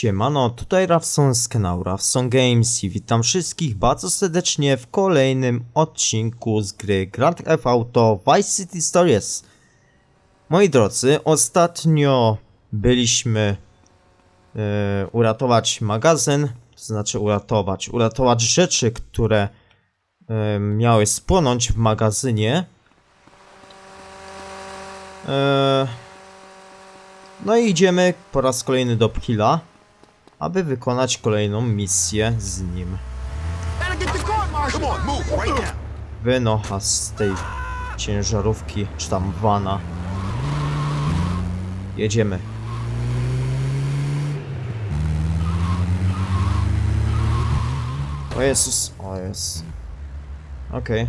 Siemano, tutaj Rawson z kanału Rawson Games i witam wszystkich bardzo serdecznie w kolejnym odcinku z gry Grand Theft Auto Vice City Stories. Moi drodzy, ostatnio byliśmy e, uratować magazyn, to znaczy uratować, uratować rzeczy, które e, miały spłonąć w magazynie. E, no i idziemy po raz kolejny do Pkila, aby wykonać kolejną misję z nim. Wynocha z tej ciężarówki, czy tam vana. Jedziemy. O Jezus, o jest. Okej.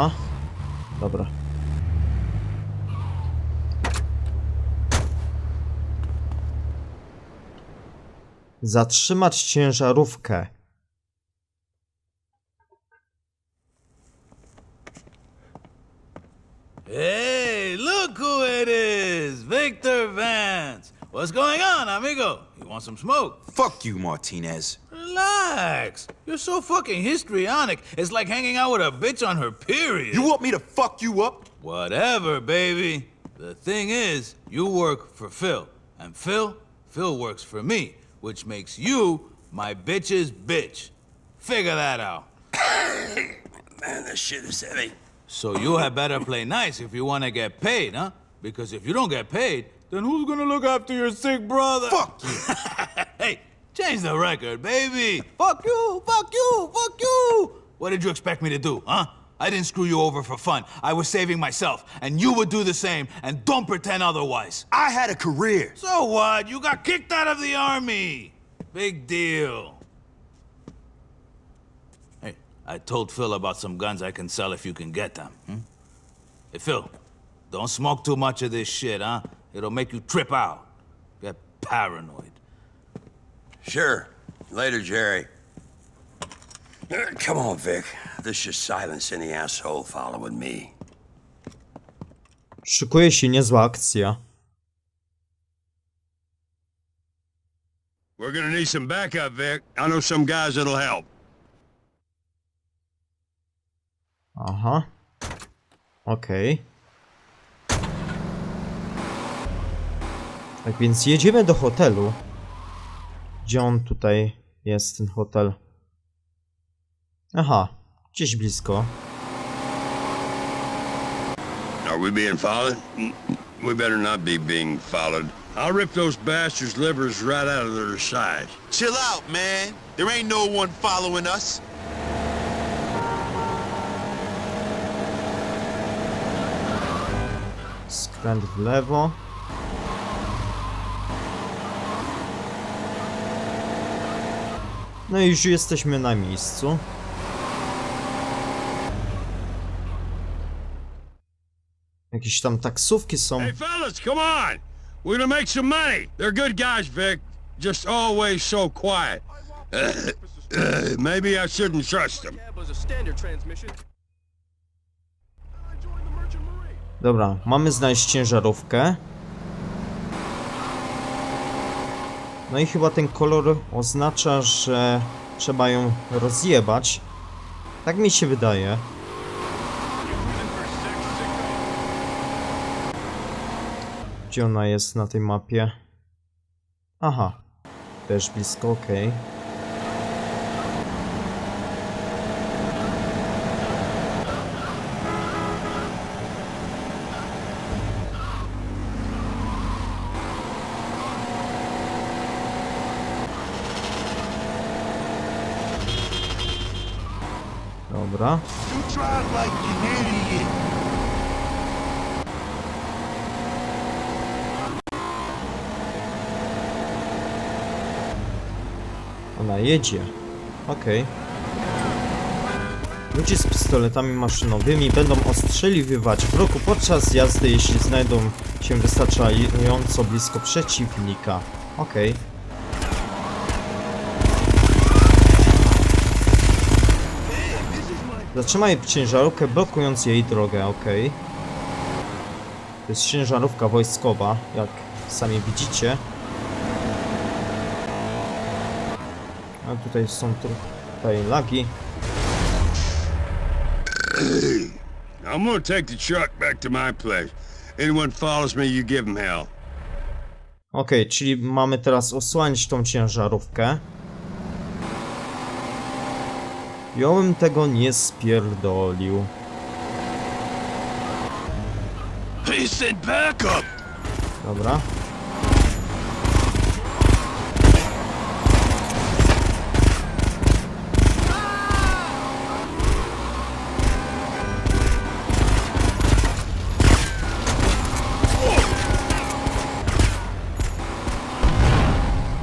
Aha. Dobra. Zatrzymać ciężarówkę. Hey, look who it is! Victor Vance! What's going on, amigo? You want some smoke? Fuck you, Martinez. Relax. You're so fucking histrionic. It's like hanging out with a bitch on her period. You want me to fuck you up? Whatever, baby. The thing is, you work for Phil. And Phil, Phil works for me, which makes you my bitch's bitch. Figure that out. Man, this shit is heavy. So you had better play nice if you want to get paid, huh? Because if you don't get paid, then who's gonna look after your sick brother? Fuck you. change the record, baby. Fuck you, fuck you, fuck you. What did you expect me to do, huh? I didn't screw you over for fun. I was saving myself, and you would do the same, and don't pretend otherwise. I had a career. So what? You got kicked out of the army. Big deal. Hey, I told Phil about some guns I can sell if you can get them. Hmm? Hey, Phil, don't smoke too much of this shit, huh? It'll make you trip out. Get paranoid. Sure. Later, Jerry. Come on, Vic. This should silence any asshole following me. Szykuje się niezła akcja. We're gonna need some backup, Vic. I know some guys that'll help. Aha. Okej. Tak więc jedziemy do hotelu. Gdzie on tutaj jest, ten hotel? Aha, gdzieś blisko. Are we being followed? We better not be being followed. I'll rip those bastards' livers right out of their sides. Chill out, man. There ain't no one following us. Skręt w lewo. No i już jesteśmy na miejscu. Jakieś tam taksówki są. Hey, fellas, come on! We're gonna make some money. They're good guys, Vic. Just always so quiet. Maybe I shouldn't trust them. Dobra, mamy znaleźć ciężarówkę. No i chyba ten kolor oznacza, że trzeba ją rozjebać. Tak mi się wydaje. Gdzie ona jest na tej mapie? Aha, też blisko, okej. Dobra. Ona jedzie. Okej. Ludzie z pistoletami maszynowymi będą ostrzeliwywać wrogu podczas jazdy, jeśli znajdą się wystarczająco blisko przeciwnika. Okej. Zatrzymaj ciężarówkę, blokując jej drogę, ok. To jest ciężarówka wojskowa, jak sami widzicie. A tutaj są tu- tutaj lagi. I'm gonna take the truck back to my place. Anyone follows me, you give 'em hell. Okej, czyli mamy teraz osłaniać tą ciężarówkę. Ja bym tego nie spierdolił. He sent backup! Dobra.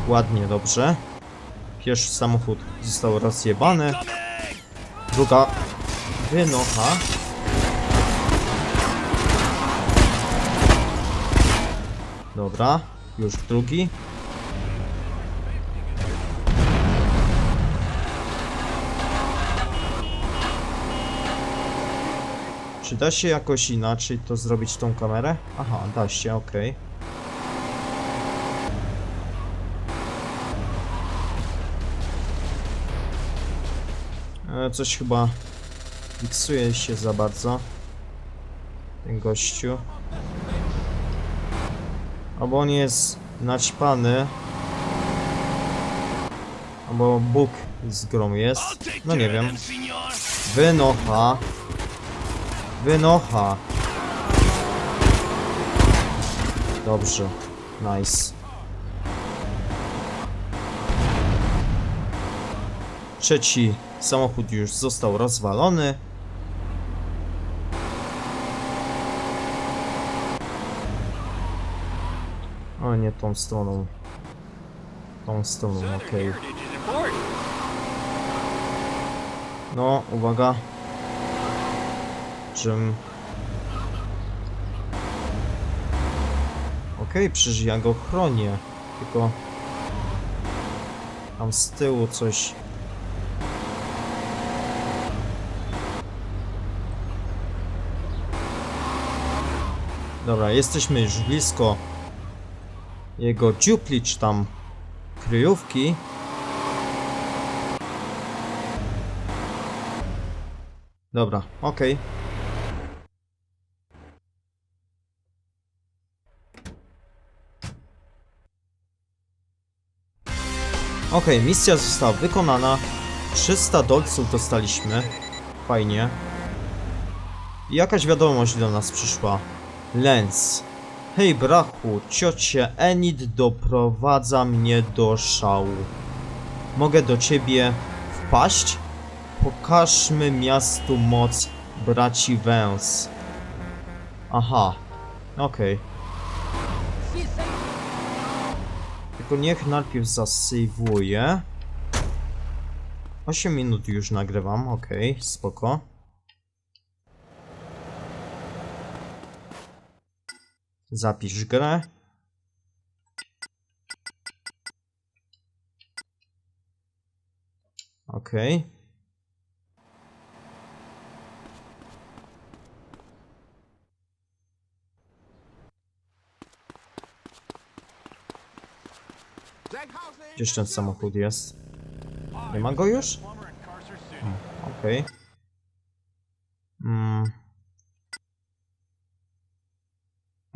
Ładnie, dobrze. Pierwszy samochód został rozjebany. Druga wynocha. Dobra, już drugi. Czy da się jakoś inaczej to zrobić tą kamerę? Aha, da się, okej. Coś chyba miksuje się za bardzo. Ten gościu. Albo on jest naćpany. Albo Bóg z grą jest. No nie wiem. Wynocha. Wynocha. Dobrze. Nice. Trzeci samochód już został rozwalony. O nie, tą stroną. Tą stroną, okej. No, uwaga. Czym... Okej, przecież ja go chronię. Tylko... Tam z tyłu coś... Dobra, jesteśmy już blisko jego dziuplicz tam kryjówki. Dobra, okej. Okej, misja została wykonana. 300 dolców dostaliśmy. Fajnie. I jakaś wiadomość do nas przyszła. Lens. Hej brachu, ciocie Enid doprowadza mnie do szału. Mogę do ciebie wpaść? Pokażmy miastu moc braci Węs. Aha, okej. Tylko niech najpierw zasejwuję. 8 minut już nagrywam, okej, spoko. Zapisz grę. Okej. Gdzież ten samochód jest? Nie ma go już? O, Okej. Mm.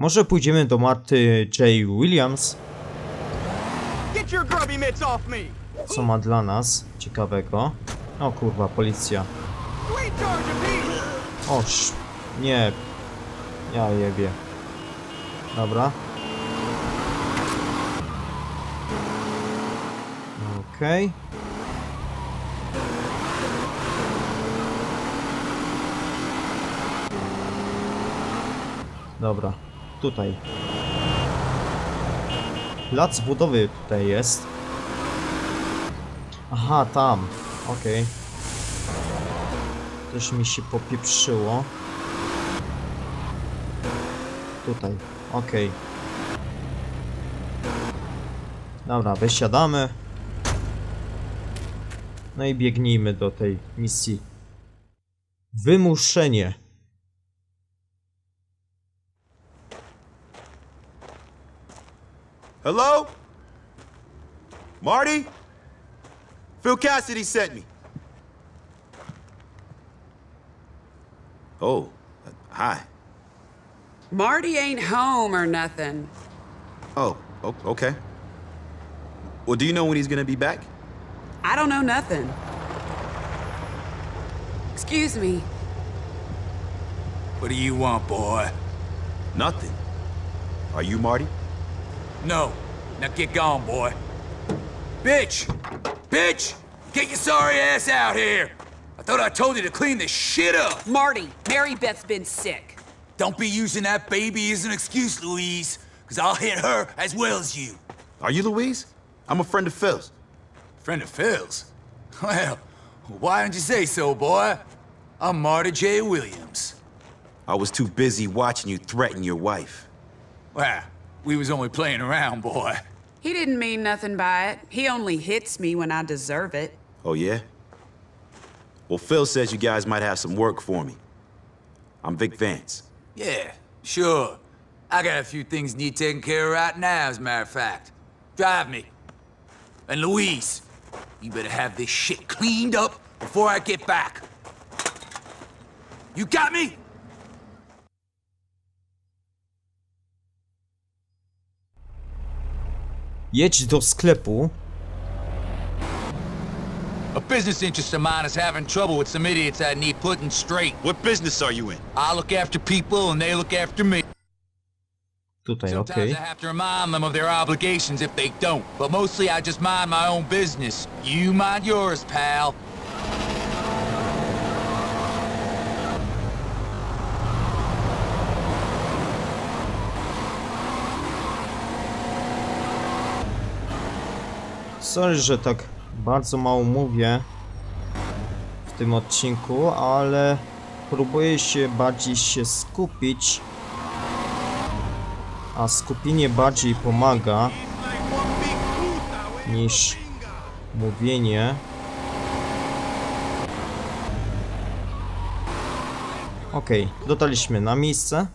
Może pójdziemy do Marty J. Williams, co ma dla nas ciekawego. O kurwa, policja. Oż, nie. Ja jebie. Dobra. Okej. Dobra, tutaj. Plac budowy tutaj jest. Aha, tam. Okej. Też mi się popieprzyło. Tutaj, okej. Dobra, wysiadamy. No i biegnijmy do tej misji. Wymuszenie. Hello? Marty? Phil Cassidy sent me. Oh, uh, hi. Marty ain't home or nothing. Oh, okay. Well, do you know when he's gonna be back? I don't know nothing. Excuse me. What do you want, boy? Nothing. Are you Marty? No. Now get gone, boy. Bitch! Bitch! Get your sorry ass out here! I thought I told you to clean this shit up! Marty, Mary Beth's been sick. Don't be using that baby as an excuse, Louise, because I'll hit her as well as you. Are you Louise? I'm a friend of Phil's. Friend of Phil's? Well, why don't you say so, boy? I'm Marty J. Williams. I was too busy watching you threaten your wife. Well, we was only playing around, boy. He didn't mean nothing by it. He only hits me when I deserve it. Oh, yeah? Well, Phil says you guys might have some work for me. I'm Vic Vance. Yeah, sure. I got a few things need taken care of right now, as a matter of fact. Drive me. And Louise, you better have this shit cleaned up before I get back. You got me? Jedź do sklepu. A business interest of mine is having trouble with some idiots I need putting straight. What business are you in? I look after people and they look after me. Tutaj, Sometimes okej. I have to remind them of their obligations if they don't. But mostly I just mind my own business. You mind yours, pal. Sorry, że tak bardzo mało mówię w tym odcinku, ale próbuję się bardziej się skupić. A skupienie bardziej pomaga niż mówienie. Okej, dotarliśmy na miejsce.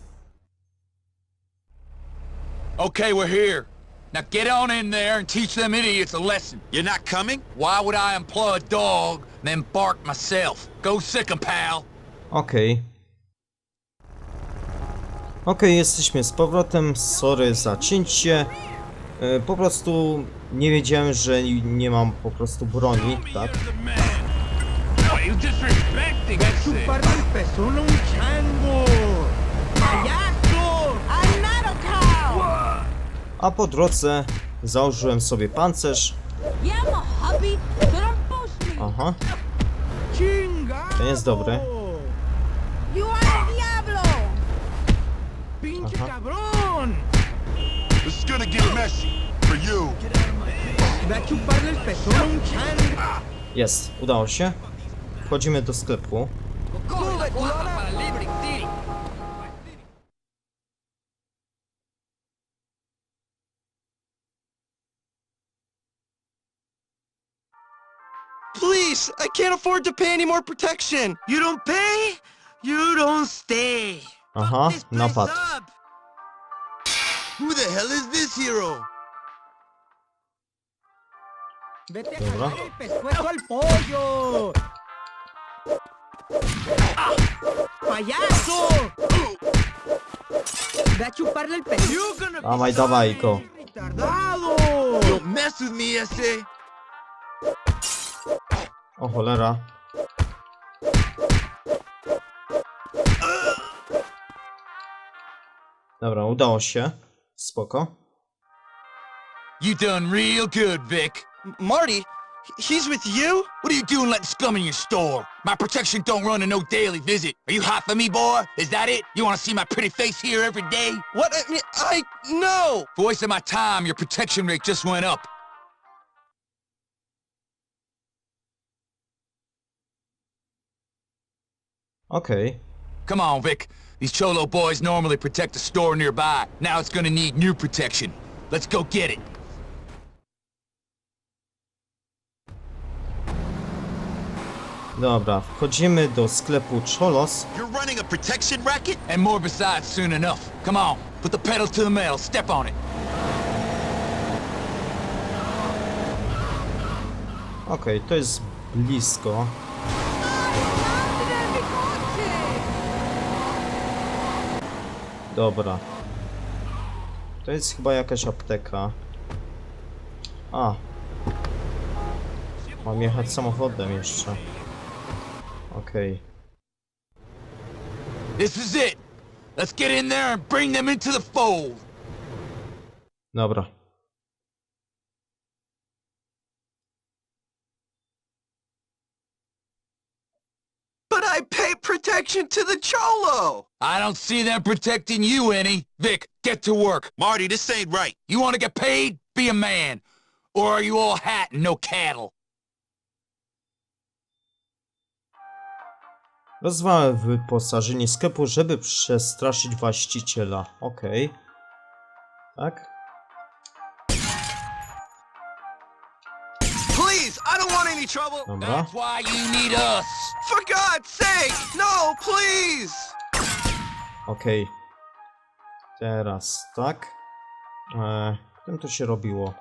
Okay, we're here. Now get on in there and teach them idiots a lesson. You're not coming? Why would I employ a dog and then bark myself? Go sick 'em, pal. Okej. Okej, jesteśmy z powrotem. Sorry za cięcie. E, Po prostu nie wiedziałem, że nie mam po prostu broni, tak? Un chango. ¡Payaso! A po drodze założyłem sobie pancerz. Aha, to nie jest dobre. You are the diablo. ¡Pinche Ajá. cabrón! This is gonna get messy. For you. Ve a chuparle el pezón a un chango. Jest, udało się. Wchodzimy do sklepu. Please, I can't afford to pay any more protection. You don't pay, you don't stay. Aha, napad. Who the hell is this hero? Vete Dobra. jalar al pollo. ¡Ah! ¡Payaso! Ve a chuparle el pezón. Dawaj, dawaj go. ¡Retardado! Don't mess with me, I say. O cholera. Dobra, udało się. Spoko. You done real good, Vic. Marty, he's with you? What are you doing letting scum in your store? My protection don't run a no daily visit. Are you hot for me, boy? Is that it? You want to see my pretty face here every day? What? I mean, I no. For wasting my time, your protection rate just went up. Okej. Come on, Vic. These Cholo boys normally protect a store nearby. Now it's gonna need new protection. Let's go get it. Dobra, wchodzimy do sklepu Cholos. You're running a protection racket? And more besides soon enough. Come on, put the pedal to the metal, step on it. Okej, to jest blisko. Dobra. To jest chyba jakaś apteka. A. Mam jechać samochodem jeszcze. Okej. This is it. Let's get in there and bring them into the fold. Dobra. But I pay protection to the Cholo! I don't see them protecting you any. Vic, get to work. Marty, this ain't right. You want to get paid? Be a man. Or are you all hat and no cattle? Rozwalę wyposażenie sklepu, żeby przestraszyć właściciela. Okej. Tak? Any trouble! Dobra. That's why you need us. For God's sake! No, please! Okej. Teraz, tak? Eee, tym to się robiło.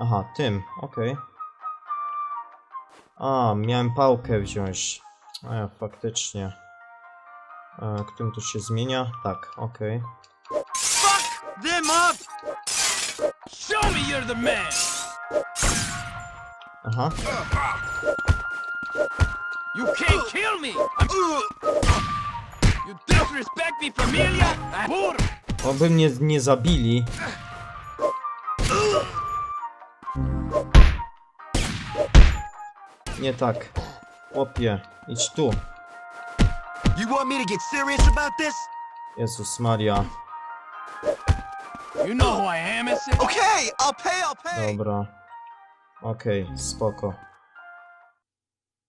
Aha, tym, okej. A, miałem pałkę wziąć. E, faktycznie. E, którym to się zmienia? Tak, okej. Them up! You're the man. Aha, You can't kill me. You disrespect me, familia? Burro. oby mnie nie zabili. Nie tak. Opie, idź tu. You want me to get serious about this? Jezus Maria. You know who I am? Okay, I'll pay, I'll pay! Dobra. Okej, spoko.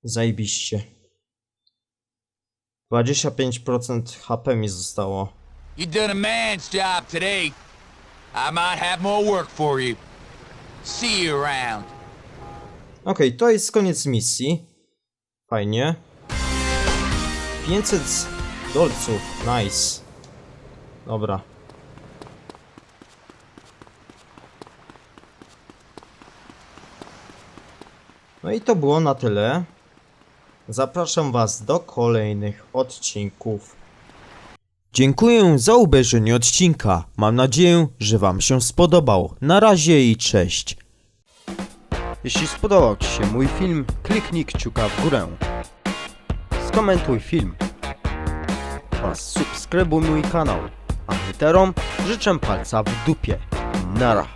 Zajebiście. 25% HP mi zostało. You done a man's job today. I might have more work for you. See you around. Okej, to jest koniec misji. Fajnie. 500 dolców, nice. Dobra. No i to było na tyle. Zapraszam Was do kolejnych odcinków. Dziękuję za obejrzenie odcinka. Mam nadzieję, że Wam się spodobał. Na razie i cześć. Jeśli spodobał Ci się mój film, kliknij kciuka w górę. Skomentuj film oraz subskrybuj mój kanał. A literom życzę palca w dupie. Nara.